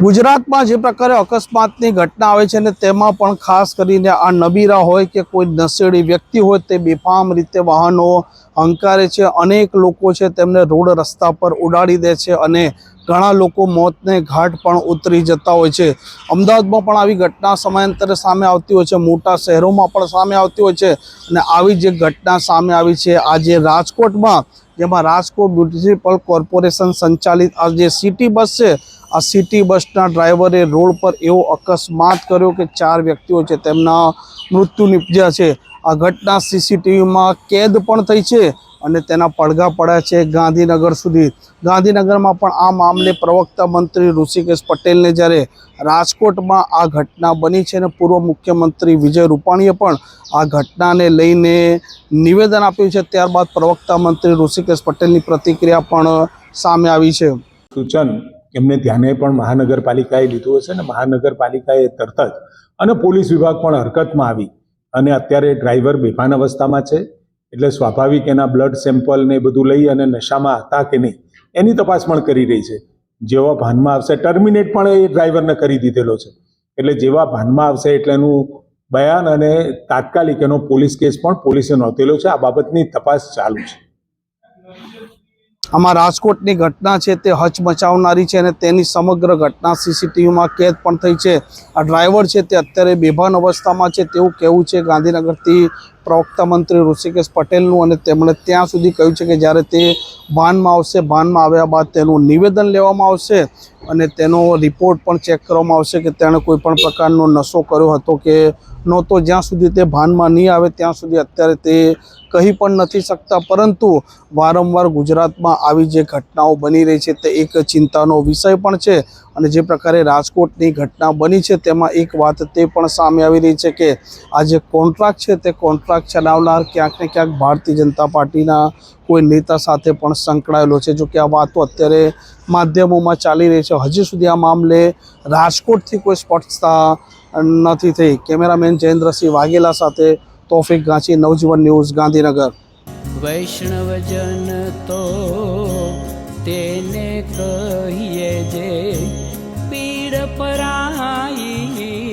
ગુજરાતમાં જે પ્રકારે અકસ્માતની ઘટના આવે છે ને તેમાં પણ ખાસ કરીને આ નબીરા હોય કે કોઈ નશેડી વ્યક્તિ હોય તે બેફામ રીતે વાહનો હંકારે છે. અનેક લોકો છે તેમને રોડ રસ્તા પર ઉડાડી દે છે અને ઘણા લોકો મોતને ઘાટ પણ ઉતરી જતા હોય છે. અમદાવાદમાં પણ આવી ઘટના સમયાંતરે સામે આવતી હોય છે. મોટા શહેરોમાં પણ સામે આવતી હોય છે અને આવી જે ઘટના સામે આવી છે આજે રાજકોટમાં, જેમાં રાજકોટ મ્યુનિસિપલ કોર્પોરેશન સંચાલિત આ જે સિટી બસ છે આ સિટી બસના ડ્રાઈવરે રોડ પર એવો અકસ્માત કર્યો કે ચાર વ્યક્તિઓ છે, તેમના મૃત્યુ નિપજ્યા છે. આ ઘટના સીસીટીવીમાં કેદ પણ થઈ છે અને તેના પડઘા પડ્યા છે ગાંધીનગર સુધી. ગાંધીનગરમાં પણ આ મામલે પ્રવક્તા મંત્રી ઋષિકેશ પટેલને જ્યારે રાજકોટમાં આ ઘટના બની છે અને પૂર્વ મુખ્યમંત્રી વિજય રૂપાણીએ પણ આ ઘટનાને લઈને નિવેદન આપ્યું છે, ત્યારબાદ પ્રવક્તા મંત્રી ઋષિકેશ પટેલની પ્રતિક્રિયા પણ સામે આવી છે. સૂચન એમને ધ્યાને પણ મહાનગરપાલિકાએ લીધું હશે ને મહાનગરપાલિકાએ તરત જ, અને પોલીસ વિભાગ પણ હરકતમાં આવી. અને અત્યારે ડ્રાઈવર બેભાન અવસ્થામાં છે, એટલે સ્વાભાવિક એના બ્લડ સેમ્પલ ને બધું લઈ અને નશામાં હતા કે નહીં, એની તપાસ પણ કરી રહી છે. જેવા ભાનમાં આવશે, ટર્મિનેટ પણ એ ડ્રાઈવરને કરી દીધેલો છે. એટલે જેવા ભાનમાં આવશે એટલે એનું બયાન અને તાત્કાલિક એનો પોલીસ કેસ પણ પોલીસે નોંધેલો છે. આ બાબતની તપાસ ચાલુ છે. આમાં રાજકોટની ઘટના છે, તે હચમચાવનારી છે અને તેની સમગ્ર ઘટના સીસીટીવીમાં કેદ પણ થઈ છે. આ ડ્રાઈવર છે, તે અત્યારે બેભાન અવસ્થામાં છે, તેવું કહેવું છે ગાંધીનગરથી પ્રવક્તા મંત્રી ઋષિકેશ પટેલનું અને તેમણે ત્યાં સુધી કહ્યું છે કે જ્યારે તે ભાનમાં આવશે ભાનમાં આવ્યા બાદ તેનું નિવેદન લેવામાં આવશે અને તેનો રિપોર્ટ પણ ચેક કરવામાં આવશે કે તેણે કોઈ પણ પ્રકારનો નશો કર્યો હતો કે નહોતો. જ્યાં સુધી તે ભાનમાં નહીં આવે, ત્યાં સુધી અત્યારે તે કહી પણ નથી શકતા. પરંતુ વારંવાર ગુજરાતમાં આવી જે ઘટનાઓ બની રહી છે, તે એક ચિંતાનો વિષય પણ છે. અને જે પ્રકારે રાજકોટની ઘટના બની છે, તેમાં એક વાત તે પણ સામે આવી રહી છે કે આ જે કોન્ટ્રાક્ટ છે, તે કોન્ટ્રાક્ટ ચલાવનાર ક્યાંક ને ક્યાંક ભારતીય જનતા પાર્ટીના કોઈ નેતા સાથે પણ સંકળાયેલો છે. જો કે આ વાતો અત્યારે માધ્યમોમાં ચાલી રહી છે. હજી સુધી આ મામલે રાજકોટથી કોઈ સ્પષ્ટતા નથી થઈ. કેમેરામેન જયેન્દ્રસિંહ વાઘેલા સાથે તોફિક ગાંચી, નવજીવન ન્યૂઝ, ગાંધીનગર. વૈષ્ણવજન તો તેને કહીએ पराई